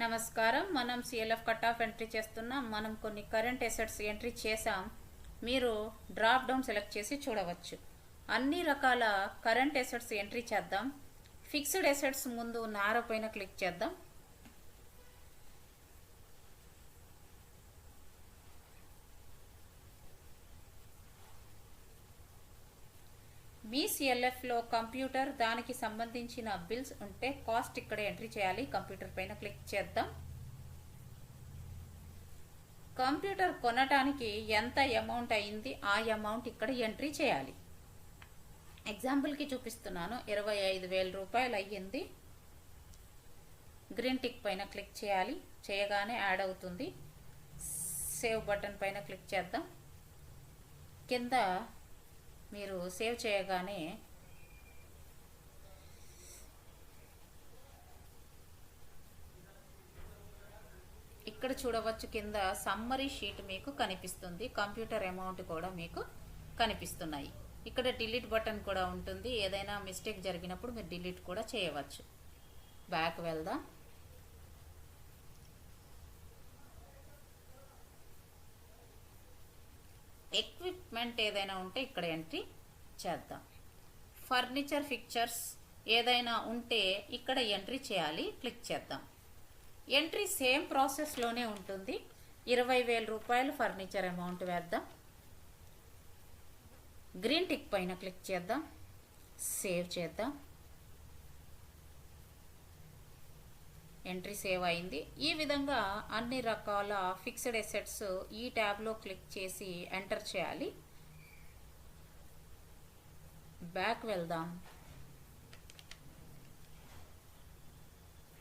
నమస్కారం. మనం CLF cut off entry చేస్తున్నాం మనం కొన్ని కరెంట్ ఎసెట్స్ ఎంట్రీ చేసాం మీరు డ్రాప్ డౌన్ సెలెక్ట్ చేసి చూడవచ్చు. అన్ని రకాల కరెంట్ ఎసెట్స్ ఎంట్రీ చేద్దాం. ఫిక్స్డ్ ఎసెట్స్ ముందు ఉన్న ఆరో పైన క్లిక్ చేద్దాం. మీ సిఎల్ఎఫ్లో కంప్యూటర్ దానికి సంబంధించిన బిల్స్ ఉంటే కాస్ట్ ఇక్కడ ఎంట్రీ చేయాలి. కంప్యూటర్ పైన క్లిక్ చేద్దాం. కంప్యూటర్ కొనటానికి ఎంత అమౌంట్ అయింది ఆ అమౌంట్ ఇక్కడ ఎంట్రీ చేయాలి. ఎగ్జాంపుల్కి చూపిస్తున్నాను. ఇరవై ఐదు వేల రూపాయలు అయ్యింది. గ్రీన్ టిక్ పైన క్లిక్ చేయాలి. చేయగానే యాడ్ అవుతుంది. సేవ్ బటన్ పైన క్లిక్ చేద్దాం. కింద మీరు సేవ్ చేయగానే ఇక్కడ చూడవచ్చు కింద సమ్మరీ షీట్ మీకు కనిపిస్తుంది. కంప్యూటర్ అమౌంట్ కూడా మీకు కనిపిస్తున్నాయి. ఇక్కడ డిలీట్ బటన్ కూడా ఉంటుంది. ఏదైనా మిస్టేక్ జరిగినప్పుడు మీరు డిలీట్ కూడా చేయవచ్చు. బ్యాక్ వెళ్దాం. ఎక్విప్మెంట్ ఏదైనా ఉంటే ఇక్కడ ఎంట్రీ చేద్దాం. ఫర్నిచర్ ఫిక్చర్స్ ఏదైనా ఉంటే ఇక్కడ ఎంట్రీ చేయాలి క్లిక్ చేద్దాం. ఎంట్రీ సేమ్ ప్రాసెస్లోనే ఉంటుంది. ఇరవై వేల రూపాయలు ఫర్నిచర్ అమౌంట్ వేద్దాం. గ్రీన్ టిక్ పైన క్లిక్ చేద్దాం. సేవ్ చేద్దాం. ఎంట్రీ సేవ్ అయింది. ఈ విధంగా అన్ని రకాల ఫిక్స్డ్ ఎసెట్స్ ఈ ట్యాబ్లో క్లిక్ చేసి ఎంటర్ చేయాలి. బ్యాక్ వెళ్దాం.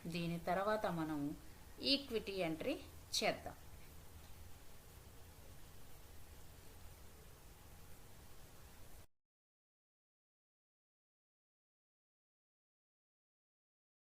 దీని తర్వాత మనం ఈక్విటీ ఎంట్రీ చేద్దాం.